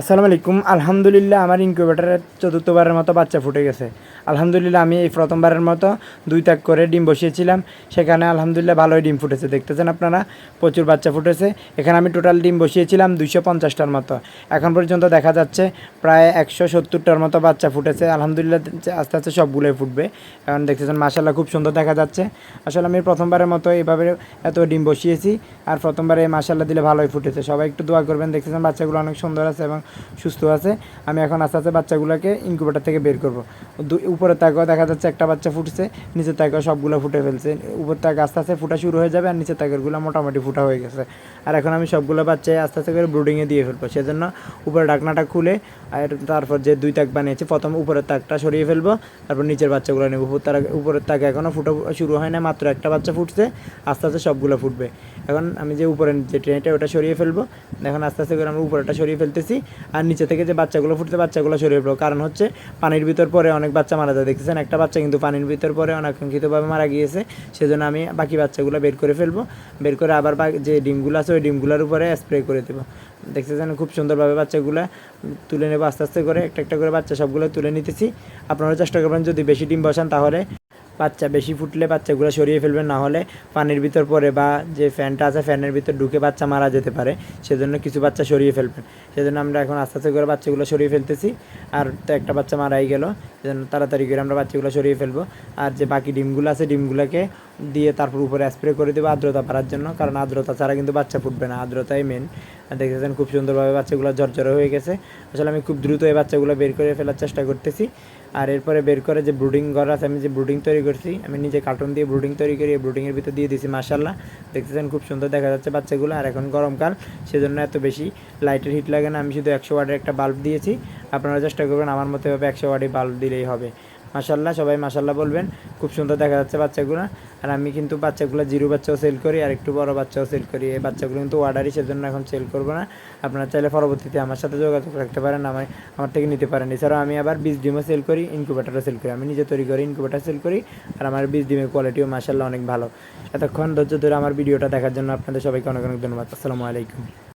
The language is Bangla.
আসসালামু আলাইকুম। আলহামদুলিল্লাহ আমার ইনকিউবেটারের চতুর্থবারের মতো বাচ্চা ফুটে গেছে। আলহামদুলিল্লাহ আমি এই প্রথমবারের মতো দুই তাক করে ডিম বসিয়েছিলাম। সেখানে আলহামদুলিল্লাহ ভালোই ডিম ফুটেছে, দেখতেছেন আপনারা? প্রচুর বাচ্চা ফুটেছে। এখানে আমি টোটাল ডিম বসিয়েছিলাম দুইশো পঞ্চাশটার মতো। এখন পর্যন্ত দেখা যাচ্ছে প্রায় একশো সত্তরটার মতো বাচ্চা ফুটেছে। আলহামদুলিল্লাহ আস্তে আস্তে সবগুলোই ফুটবে। এখন দেখতেছেন মাসাল্লাহ খুব সুন্দর দেখা যাচ্ছে। আসলে আমি প্রথমবারের মতো এইভাবে এত ডিম বসিয়েছি। আর প্রথমবারে মাসাল্লাহ দিলে ভালোই ফুটেছে। সবাই একটু দোয়া করবেন। দেখতেছেন, বাচ্চাগুলো অনেক সুন্দর আছে এবং সুস্থ আছে। আমি এখন আস্তে আস্তে বাচ্চাগুলোকে ইনকুবেটার থেকে বের করব। উপরের তাকেও দেখা যাচ্ছে একটা বাচ্চা ফুটছে, নিচের তাকেও সবগুলো ফুটে ফেলছে। উপর তাকে আস্তে আস্তে ফুটা শুরু হয়ে যাবে আর নিচের তাকেরগুলো মোটামুটি ফুটা হয়ে গেছে। আর এখন আমি সবগুলো বাচ্চায় আস্তে আস্তে করে ব্রুডিংয়ে দিয়ে ফেলব। সেজন্য উপরে ডাকনাটা খুলে আর তারপর যে দুই তাক বানিয়েছি, প্রথম উপরের তাকটা সরিয়ে ফেলব, তারপর নিচের বাচ্চাগুলো নেব। উপর তার উপরের তাকে এখনও ফুটো শুরু হয় না মাত্র একটা বাচ্চা ফুটছে, আস্তে আস্তে সবগুলো ফুটবে। এখন আমি যে উপরের যে ট্রেনটা ওটা সরিয়ে ফেলব। এখন আস্তে আস্তে করে আমরা উপরেটা সরিয়ে ফেলতেছি। আর নিচে থেকে যে বাচ্চাগুলো ফুটতে বাচ্চাগুলো সরিয়ে ফেলব কারণ হচ্ছে, পানির ভিতর পরে অনেক বাচ্চা মারা যায়, দেখতেছেন? একটা বাচ্চা কিন্তু পানির ভিতর পরে অনাকাঙ্ক্ষিতভাবে মারা গিয়েছে, সেজন্য আমি বাকি বাচ্চাগুলো বের করে ফেলব। বের করে আবার যে ডিমগুলো আছে, ওই ডিমগুলোর উপরে স্প্রে করে দেবো। দেখতেছেন? খুব সুন্দরভাবে বাচ্চাগুলো তুলে নেব আস্তে আস্তে করে, একটা একটা করে বাচ্চা সবগুলো তুলে নিতেছি। আপনারা চেষ্টা করবেন যদি বেশি ডিম বসান তাহলে বাচ্চা বেশি ফুটলে বাচ্চাগুলো সরিয়ে ফেলবে না হলে পানির ভিতর পরে বা যে ফ্যানটা আছে ফ্যানের ভিতর ঢুকে বাচ্চা মারা যেতে পারে। সেজন্য কিছু বাচ্চা সরিয়ে ফেলবেন। সেজন্য আমরা এখন আস্তে আস্তে করে বাচ্চাগুলো সরিয়ে ফেলতেছি। আর তো একটা বাচ্চা মারাই গেল। সেজন্য তাড়াতাড়ি করে আমরা বাচ্চাগুলো সরিয়ে ফেলব। আর যে বাকি ডিমগুলো আছে, ডিমগুলোকে দিয়ে তারপর উপরে স্প্রে করে দেবো আর্দ্রতা পারার জন্য। কারণ আর্দ্রতা ছাড়া কিন্তু বাচ্চা ফুটবে না, আর্দ্রতাই মেন দেখতেছেন খুব সুন্দরভাবে বাচ্চাগুলো ঝরঝরে হয়ে গেছে। আসলে আমি খুব দ্রুত এই বাচ্চাগুলো বের করে ফেলার চেষ্টা করতেছি। আর এরপরে বের করে যে ব্রুডিং ঘর আছে, আমি যে ব্রুডিং তৈরি করছি, আমি নিজে কার্টুন দিয়ে ব্রুডিং তৈরি করি, এই ব্রুডিংয়ের ভিতর দিয়ে দিয়েছি মাসাল্লাহ দেখতেছেন খুব সুন্দর দেখা যাচ্ছে বাচ্চাগুলো। আর এখন গরমকাল, সেজন্য এত বেশি লাইটের হিট লাগে না। আমি শুধু একশো ওয়াটের একটা বাল্ব দিয়েছি। আপনারা চেষ্টা করবেন আমার মতো এভাবে একশো ওয়াটের বাল্ব দিলেই হবে। মাসাল্লাহ সবাই মাসাল্লাহ বলবেন। খুব সুন্দর দেখা যাচ্ছে বাচ্চাগুলো। আর আমি কিন্তু বাচ্চাগুলো জিরো বাচ্চাও সেল করি, আর একটু বড় বাচ্চাও সেল করি। এই বাচ্চাগুলো কিন্তু অর্ডারই সেজন্য এখন সেল করব না। আপনারা চাইলে পরবর্তীতে আমার সাথে যোগাযোগ রাখতে পারেন, আমার আমার থেকে নিতে পারেন। এছাড়াও আমি আবার বীজ ডিমও সেল করি ইনকিউবেটারও সেল করি। আমি নিজে তৈরি করি ইনকিউবেটার সেল করি, আর আমার বীজ ডিমের কোয়ালিটিও মাসাল্লাহ অনেক ভালো। এতক্ষণ ধৈর্য ধরে আমার ভিডিওটা দেখার জন্য আপনাদের সবাইকে অনেক অনেক ধন্যবাদ। আসসালামু আলাইকুম।